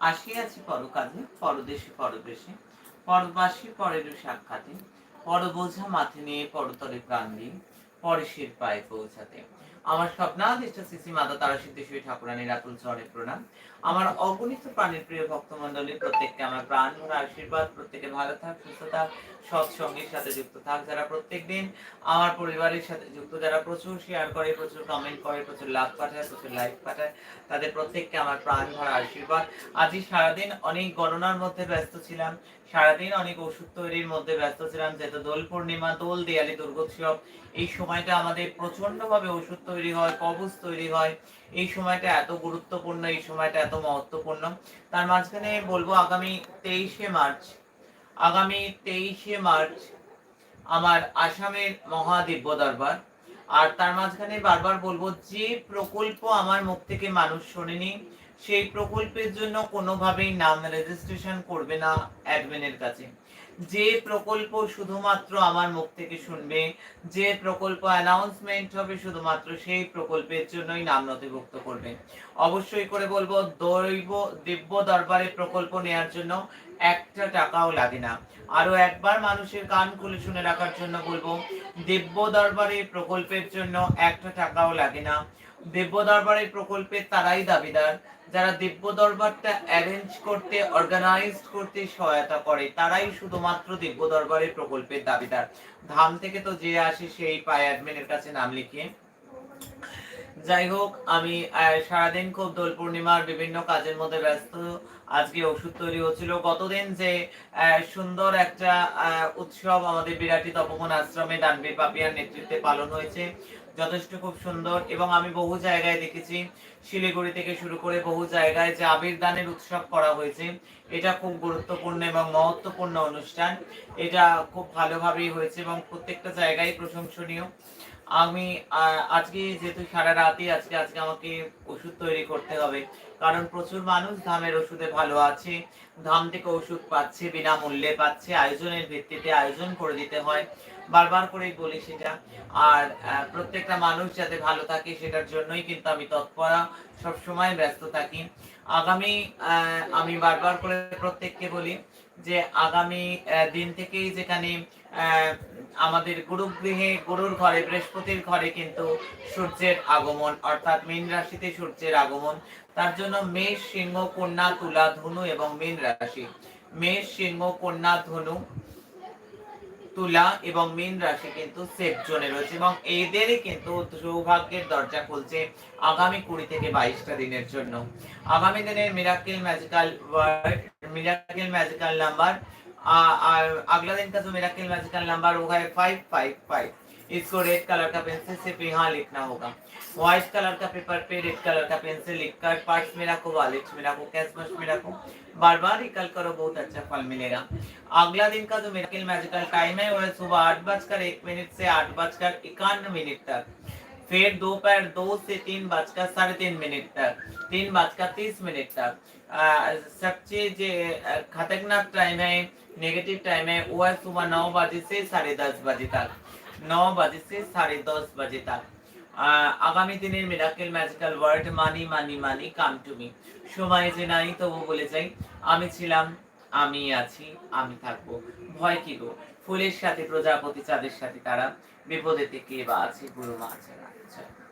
আসিয়াছি পরকাজে পরদেশে পরদেশে, পরবাসী, পরের সাক্ষাতে পর বোঝা মাথে নিয়ে পরতরে প্রাণ দিই পরেশের পায়ে পৌঁছাতে। আমার স্বপ্নাদিষ্ট শ্রী মাতা তারা সিদ্ধেশ্বরী ঠাকুরানীর আতুল চরণে প্রণাম। আমার অগণিত প্রাণের প্রিয় ভক্তমন্ডলী প্রত্যেককে আমার প্রাণ ভরা আশীর্বাদ, প্রত্যেকে ভালো থাক, সুস্থ থাক, সৎসঙ্গের সাথে যুক্ত থাক যারা প্রত্যেক দিন আমার পরিবারের সাথে যুক্ত, যারা প্রচুর শেয়ার করে, প্রচুর কমেন্ট করে, প্রচুর লাভ পাঠায়, প্রচুর লাইক পাঠায়, তাদের প্রত্যেককে আমার প্রাণ ভরা আশীর্বাদ। আজই সারাদিন অনেক গণনার মধ্যে ব্যস্ত ছিলাম, সারাদিন অনেক ওষুধ তৈরির মধ্যে ব্যস্ত ছিলাম, যেহেতু দোল পূর্ণিমা, দোল, দেয়ালি, দুর্গোৎসব, এই সময়টা আমাদের প্রচণ্ড ভাবে ওষুধ তৈরি হয়, কবজ তৈরি হয়। এই সময়টা এত গুরুত্বপূর্ণ, এই সময়টা এত মহত্বপূর্ণ। তার মাঝখানে বলব আগামী তেইশে মার্চ, আগামী তেইশে মার্চ আমার আসামের মহাদিব্য দরবার। আর তার মাঝখানে বারবার বলব, যে প্রকল্প আমার মুখ থেকে মানুষ শোনেনি সেই প্রকল্পের জন্য কোনোভাবেই নাম রেজিস্ট্রেশন করবে না অ্যাডমিনের কাছে। যে প্রকল্প শুধুমাত্র আমার মুখ থেকে শুনবে, যে প্রকল্প অ্যানাউন্সমেন্ট হবে শুধুমাত্র সেই প্রকল্পের জন্যই নাম নথিভুক্ত করবে। অবশ্যই করে বলব, দৈব দিব্য দরবারে প্রকল্প নেয়ার জন্য একটা টাকাও লাগে না। আরও একবার মানুষের কান খুলে শুনে রাখার জন্য বলব, দিব্য দরবারে প্রকল্পের জন্য একটা টাকাও লাগে না। দিব্য দরবারে প্রকল্পের তারাই দাবিদার, যারা দিব্য দরবারটা অ্যারেঞ্জ করতে অর্গানাইজ করতে সহায়তা করে, তারাই শুধুমাত্র দিব্য দরবারের প্রকল্পের দাবিদার। ধাম থেকে তো যে আসে সেই পায় অ্যাডমিনের কাছে নাম লিখিয়ে। যাই হোক, আমি সারাদিন খুব দোল পূর্ণিমার বিভিন্ন কাজের মধ্যে ব্যস্ত। আজকে ওষুধ তৈরি হচ্ছিল। গতদিন যে সুন্দর একটা উৎসব আমাদের বিরাটি তপবন আশ্রমে দানবীর পাপিয়ার নেতৃত্বে পালন হয়েছে। যথেষ্ট খুব সুন্দর এবং আমি বহু জায়গায় দেখেছি। শিলিগুড়ি থেকে শুরু করে বহু জায়গায় যে আবির দানের উৎসব করা হয়েছে, এটা খুব গুরুত্বপূর্ণ এবং মহত্বপূর্ণ অনুষ্ঠান। এটা খুব ভালোভাবেই হয়েছে এবং প্রত্যেকটা জায়গায় প্রশংসনীয়। আমি আজকে যেহেতু সারা রাতই আজকে আজকে আমাকে ওষুধ তৈরি করতে হবে। কারণ প্রচুর মানুষ ধামের ওষুধে ভালো আছে ধাম থেকে ওষুধ পাচ্ছে, বিনামূল্যে পাচ্ছে, আয়োজনের ভিত্তিতে আয়োজন করে দিতে হয়। বারবার করেই বলি সেটা। আর প্রত্যেকটা মানুষ যাতে ভালো থাকে সেটার জন্যই কিন্তু আমি তৎপরা, সবসময় ব্যস্ত থাকি। আগামী আমি বারবার করে প্রত্যেককে বলি যে, আগামী দিন থেকেই যেখানে আমাদের গুরু গৃহে গুরুর ঘরে, বৃহস্পতির ঘরে কিন্তু সূর্যের আগমন, অর্থাৎ মীন রাশিতে সূর্যের আগমন। তার জন্য মেষ, সিংহ, কন্যা, তুলা, ধনু এবং মীন রাশি। মেষ, সিংহ, কন্যা, ধনু, তুলা এবং মীন রাশি কিন্তু সেফ জোনে রয়েছে এবং এদের কিন্তু সৌভাগ্যের দরজা খুলছে আগামী কুড়ি থেকে বাইশটা দিনের জন্য। আগামী দিনের miracle magical word miracle magical number अगला दिन का जो मिराकल मैजिकल नंबर वो है फाइव फाइव फाइव इसको रेड कलर का पेंसिल से यहाँ लिखना होगा। व्हाइट कलर का पेपर पे रेड कलर का पेंसिल लिखकर पार्ट्स में रखो वॉलेट में रखो कैश बॉक्स में रखो। बार बार रिकल करो, बहुत अच्छा फल मिलेगा। अगला दिन का जो मिराकल मैजिकल टाइम है, वो है सुबह आठ बजकर एक मिनट से आठ बजकर इक्यावन मिनट तक। फिर दोपहर दो से तीन बजकर साढ़े तीन मिनट तक तीन बजकर तीस मिनट तक आ, सबसे जो अ, खतरनाक टाइम है नेगेटिव टाइम है वो है सुबह नौ बजे से साढ़े दस बजे तक नौ बजे से साढ़े दस बजे तक আহ, আগামী দিনের miracle magical word money money money come to me সময় যে নাই তবু বলে যাই আমি ছিলাম আমি আছি, আমি থাকব। ভয় কি গো? ফুলের সাথে, প্রজাপতি চাঁদের সাথে তারা বিপদে থেকে বা আছে, গুরু মা ছাড়া